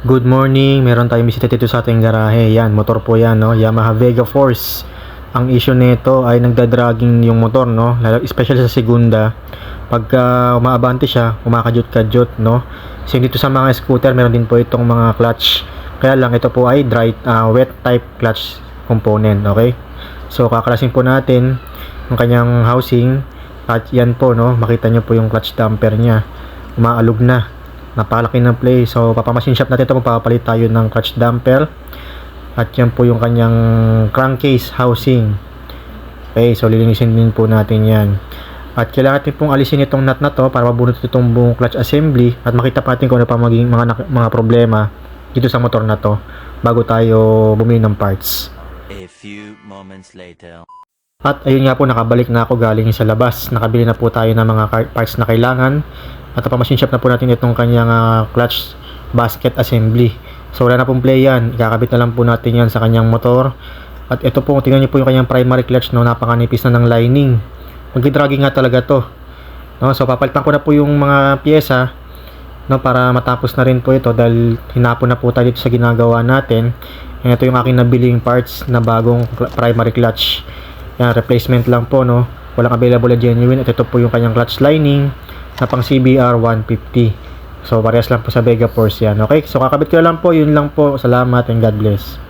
Good morning, meron tayong bisita dito sa ating garahe. Yan, motor po yan, no? Yamaha Vega Force. Ang issue nito ay nagdadragging yung motor, no? Lalo- Especially sa segunda. Pagka umaabante siya, kumakajut-kajut, no? So dito sa mga scooter, meron din po itong mga clutch. Kaya lang, ito po ay dry, ah, wet type clutch component, okay? So kakalasin po natin yung kanyang housing. At yan po, no? Makita nyo po yung clutch damper niya. Umaalog na napakalaki ng play. So, papamachine shop natin ito magpapalit tayo ng clutch damper. At yan po yung kanyang crankcase housing. Okay, so lilinisin din po natin yan. At kailangan natin pong alisin itong nut na to para mabunot itong buong clutch assembly at makita pa natin kung ano pa maging mga, mga problema dito sa motor na to bago tayo bumili ng parts. A few moments later. At ayun nga po, nakabalik na ako galing sa labas. Nakabili na po tayo ng mga parts na kailangan. At napamachine shop na po natin itong kanyang ah, clutch basket assembly. So wala na pong play yan. Ikakabit na lang po natin yan sa kanyang motor. At ito po, tingnan niyo po yung kanyang primary clutch, no, napakanipis na ng lining. Magkidragging nga talaga to. No, so papalitan ko na po yung mga pyesa no, para matapos na rin po ito dahil hinapon na po tayo dito sa ginagawa natin. Yan ito yung aking nabiling parts na bagong primary clutch. Yan, replacement lang po, no. Walang available na genuine. At ito po yung kanyang clutch lining na pang CBR 150. So, parehas lang po sa Vega Force yan. Okay? So, kakabit ko lang po. Yun lang po. Salamat and God bless.